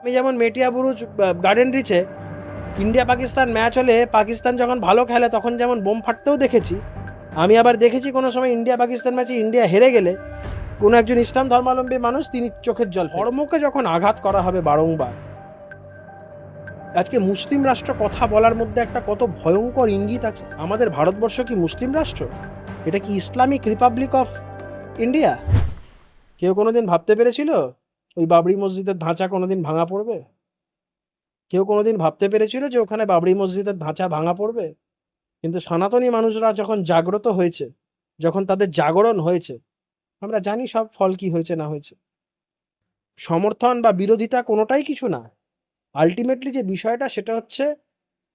আমি যেমন Metiabruz garden রিচে ইন্ডিয়া পাকিস্তান ম্যাচ হলে পাকিস্তান যখন ভালো খেলে, তখন যেমন বোম ফাটতেও দেখেছি। আমি আবার দেখেছি কোনো সময় ইন্ডিয়া পাকিস্তান ম্যাচে ইন্ডিয়া হেরে গেলে, কোনো একজন ইসলাম ধর্মাবলম্বী মানুষ তিনি চোখের জল ধর্মকে যখন আঘাত করা হবে বারংবার, আজকে মুসলিম রাষ্ট্র কথা বলার মধ্যে একটা কত ভয়ঙ্কর ইঙ্গিত আছে। আমাদের ভারতবর্ষ কি মুসলিম রাষ্ট্র? এটা কি ইসলামিক রিপাবলিক অফ ইন্ডিয়া? কেউ কোনোদিন ভাবতে পেরেছিল? ওই বাবরি মসজিদের ধাঁচা কোনোদিন ভাঙা পড়বে? কেউ কোনোদিন ভাবতে পেরেছিল যে ওখানে বাবরি মসজিদের ধাঁচা ভাঙা পড়বে? কিন্তু সনাতনী মানুষরা যখন জাগ্রত হয়েছে, যখন তাদের জাগরণ হয়েছে, আমরা জানি সব ফল কি হয়েছে, না হয়েছে। সমর্থন বা বিরোধিতা কোনোটাই কিছু না। আলটিমেটলি যে বিষয়টা সেটা হচ্ছে,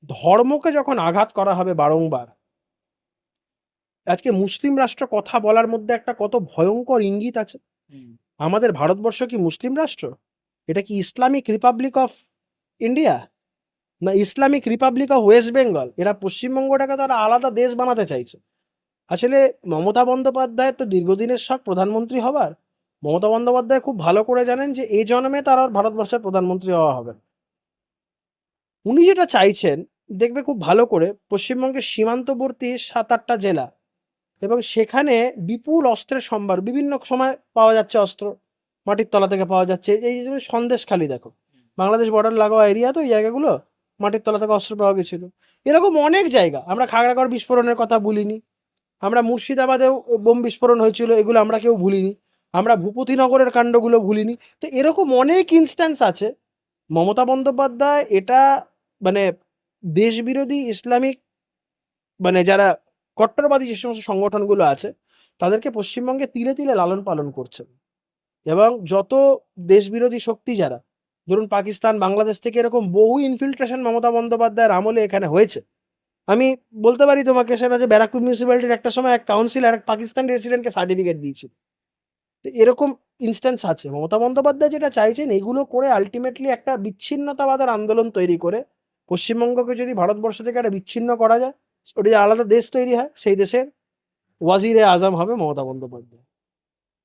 ধর্মকে যখন আঘাত করা হবে বারংবার, আজকে মুসলিম রাষ্ট্র কথা বলার মধ্যে একটা কত ভয়ঙ্কর ইঙ্গিত আছে। আমাদের ভারতবর্ষ কি মুসলিম রাষ্ট্র? এটা কি ইসলামিক রিপাবলিক অফ ইন্ডিয়া? না Islamic republic of West Bengal? এরা পশ্চিমবঙ্গটাকে তারা আলাদা দেশ বানাতে চাইছে। আসলে মমতা বন্দ্যোপাধ্যায়ের তো দীর্ঘদিনের শখ প্রধানমন্ত্রী হবার। মমতা বন্দ্যোপাধ্যায় খুব ভালো করে জানেন যে এই জন্মে তার আর ভারতবর্ষের প্রধানমন্ত্রী হওয়া হবে উনি যেটা চাইছেন, দেখবে খুব ভালো করে, পশ্চিমবঙ্গের সীমান্তবর্তী সাত আটটা জেলা এবং সেখানে বিপুল অস্ত্রের সম্ভার, বিভিন্ন সময় পাওয়া যাচ্ছে অস্ত্র, মাটির তলা থেকে পাওয়া যাচ্ছে। এই সন্দেশ খালি দেখো, বাংলাদেশ বর্ডার লাগোয়া এরিয়া তো এই জায়গাগুলো, মাটির তলা থেকে অস্ত্র পাওয়া গেছিল। এরকম অনেক জায়গা, আমরা খাগড়াগড় বিস্ফোরণের কথা বলিনি আমরা মুর্শিদাবাদেও বোম বিস্ফোরণ হয়েছিল, এগুলো আমরা কেউ ভুলিনি, আমরা ভূপতিনগরের কাণ্ডগুলো ভুলিনি। তো এরকম অনেক ইনস্ট্যান্স আছে, মমতা বন্দ্যোপাধ্যায় এটা মানে দেশবিরোধী ইসলামিক মানে যারা কট্টরবাদী যে সমস্ত সংগঠনগুলো আছে, তাদেরকে পশ্চিমবঙ্গে তিলে তিলে লালন পালন করছেন। এবং যত দেশবিরোধী শক্তি যারা, ধরুন পাকিস্তান, বাংলাদেশ থেকে এরকম বহু ইনফিল্ট্রেশন মমতা বন্দ্যোপাধ্যায়ের আমলে এখানে হয়েছে। আমি বলতে পারি তোমাকে, সেটা যে ব্যারাকপুর মিউনিসিপ্যালিটির একটা সময় এক কাউন্সিলর এক পাকিস্তান রেসিডেন্টকে সার্টিফিকেট দিয়েছিল। তো এরকম ইনস্ট্যান্স আছে। মমতা বন্দ্যোপাধ্যায় যেটা চাইছেন, এগুলো করে আলটিমেটলি একটা বিচ্ছিন্নতাবাদের আন্দোলন তৈরি করে পশ্চিমবঙ্গকে যদি ভারতবর্ষ থেকে একটা বিচ্ছিন্ন করা যায় ওটা যে আলাদা দেশ তৈরি হয় সেই দেশের ওয়াজিরে আজম হবে মমতা বন্দ্যোপাধ্যায়।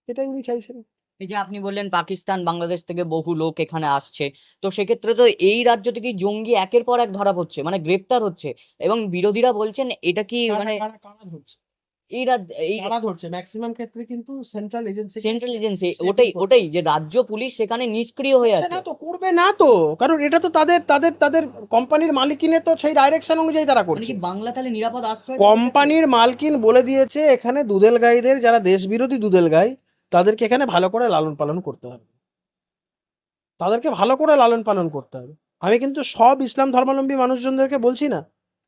এটাই উনি চাইছেন। এই যে আপনি বললেন পাকিস্তান বাংলাদেশ থেকে বহু লোক এখানে আসছে তো সেক্ষেত্রে তো এই রাজ্য থেকে জঙ্গি একের পর এক ধরা পড়ছে মানে গ্রেপ্তার হচ্ছে এবং বিরোধীরা বলছেন এটা কি মানে কারা কারা ধরছে। ম্যাক্সিমাম ক্ষেত্রে কিন্তু সেন্ট্রাল এজেন্সি সেন্ট্রাল এজেন্সি ওটাই ওটাই যে রাজ্য পুলিশ সেখানে নিষ্ক্রিয় হয়ে আছে না তো করবে না তো। কারণ এটা তো তাদের তাদের তাদের কোম্পানির মালিকিনের তো সেই ডাইরেকশন অনুযায়ী তারা মানে করছে। কি বাংলা তাহলে নিরাপদ আশ্রয় কোম্পানির মালকিন বলে দিয়েছে এখানে দুধেল গাইদের যারা দেশ বিরোধী দুধেল গাই তাদেরকে এখানে ভালো করে লালন পালন করতে হবে। তাদেরকে ভালো করে লালন পালন করতে হবে। আমি কিন্তু সব ইসলাম ধর্মাবলম্বী মানুষজনদেরকে বলছি না।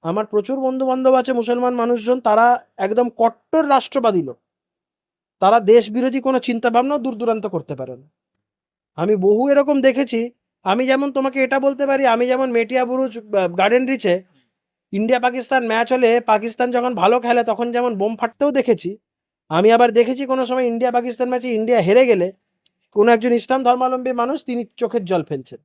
আমার প্রচুর বন্ধু বান্ধব আছে, মুসলমান মানুষজন, তারা একদম কট্টর রাষ্ট্রবাদী লোক। তারা দেশ বিরোধী কোনো চিন্তা ভাবনাও দূর দূরান্ত করতে পারে না। আমি বহু এরকম দেখেছি। আমি যেমন তোমাকে এটা বলতে পারি, আমি যেমন মেটিয়া বুরুজ গার্ডেন রিচে ইন্ডিয়া পাকিস্তান ম্যাচ হলে পাকিস্তান যখন ভালো খেলে, তখন যেমন বোম ফাটতেও দেখেছি। আমি আবার দেখেছি কোনো সময় ইন্ডিয়া পাকিস্তান ম্যাচে ইন্ডিয়া হেরে গেলে কোনো একজন ইসলাম ধর্মাবলম্বী মানুষ তিনি চোখের জল ফেলছেন।